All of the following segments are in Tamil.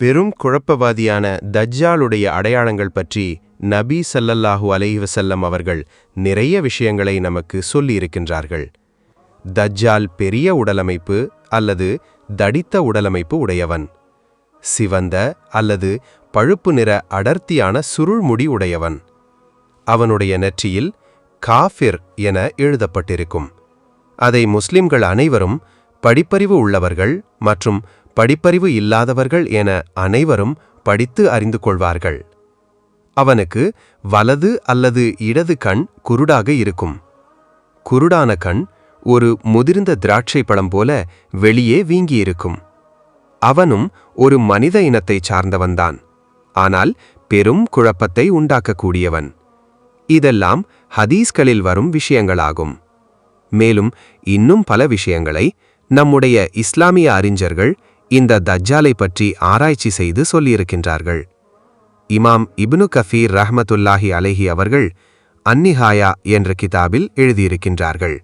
பெரும் குழப்பவாதியான தஜ்ஜாலுடைய அடையாளங்கள் பற்றி நபி சல்லல்லாஹு அலைவசல்லம் அவர்கள் நிறைய விஷயங்களை நமக்கு சொல்லியிருக்கின்றார்கள். தஜ்ஜால் பெரிய உடலமைப்பு அல்லது தடித்த உடலமைப்பு உடையவன். சிவந்த அல்லது பழுப்பு நிற அடர்த்தியான சுருள்முடி உடையவன். அவனுடைய நெற்றியில் காஃபிர் என எழுதப்பட்டிருக்கும். அதை முஸ்லிம்கள் அனைவரும் படிப்பறிவு உள்ளவர்கள் மற்றும் படிப்பறிவு இல்லாதவர்கள் என அனைவரும் படித்து அறிந்து கொள்வார்கள். அவனுக்கு வலது அல்லது இடது கண் குருடாக இருக்கும். குருடான கண் ஒரு முதிர்ந்த திராட்சை பழம் போல வெளியே வீங்கியிருக்கும். அவனும் ஒரு மனித இனத்தைச் சார்ந்தவன்தான். ஆனால் பெரும் குழப்பத்தை உண்டாக்கக்கூடியவன். இதெல்லாம் ஹதீஸ்களில் வரும் விஷயங்களாகும். மேலும் இன்னும் பல விஷயங்களை நம்முடைய இஸ்லாமிய அறிஞர்கள் இந்த தஜ்ஜாலை பற்றி ஆராய்ச்சி செய்து சொல்லியிருக்கின்றார்கள். இமாம் இப்னு கஃபீர் ரஹமத்துல்லாஹி அலைஹி அவர்கள் அன்னிஹாயா என்ற கிதாபில் எழுதியிருக்கின்றார்கள்.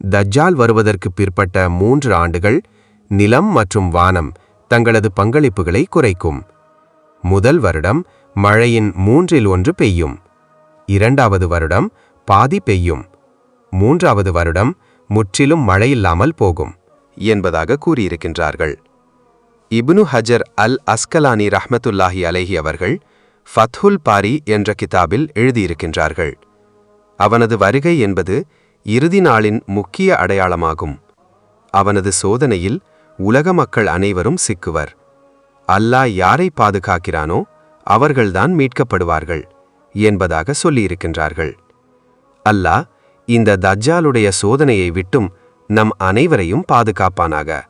தஜ்ஜால் வருவதற்கு பிற்பட்ட மூன்று ஆண்டுகள் நிலம் மற்றும் வானம் தங்களது பங்களிப்புகளை குறைக்கும். முதல் வருடம் மழையின் மூன்றில் ஒன்று பெய்யும். இரண்டாவது வருடம் பாதி பெய்யும். மூன்றாவது வருடம் முற்றிலும் மழையில்லாமல் போகும் என்பதாக கூறியிருக்கின்றார்கள். இப்னு ஹஜர் அல் அஸ்கலானி ரஹ்மத்துல்லாஹி அலேஹி அவர்கள் ஃபத்ஹுல் பாரி என்ற கிதாபில் எழுதியிருக்கின்றார்கள். அவனது வருகை என்பது இறுதி நாளின் முக்கிய அடையாளமாகும். அவனது சோதனையில் உலக மக்கள் அனைவரும் சிக்குவர். அல்லாஹ் யாரை பாதுகாக்கிறானோ அவர்கள்தான் மீட்கப்படுவார்கள் என்பதாக சொல்லியிருக்கின்றார்கள். அல்லாஹ் இந்த தஜ்ஜாலுடைய சோதனையை விட்டும் நம் அனைவரையும் பாதுகாப்பானாக.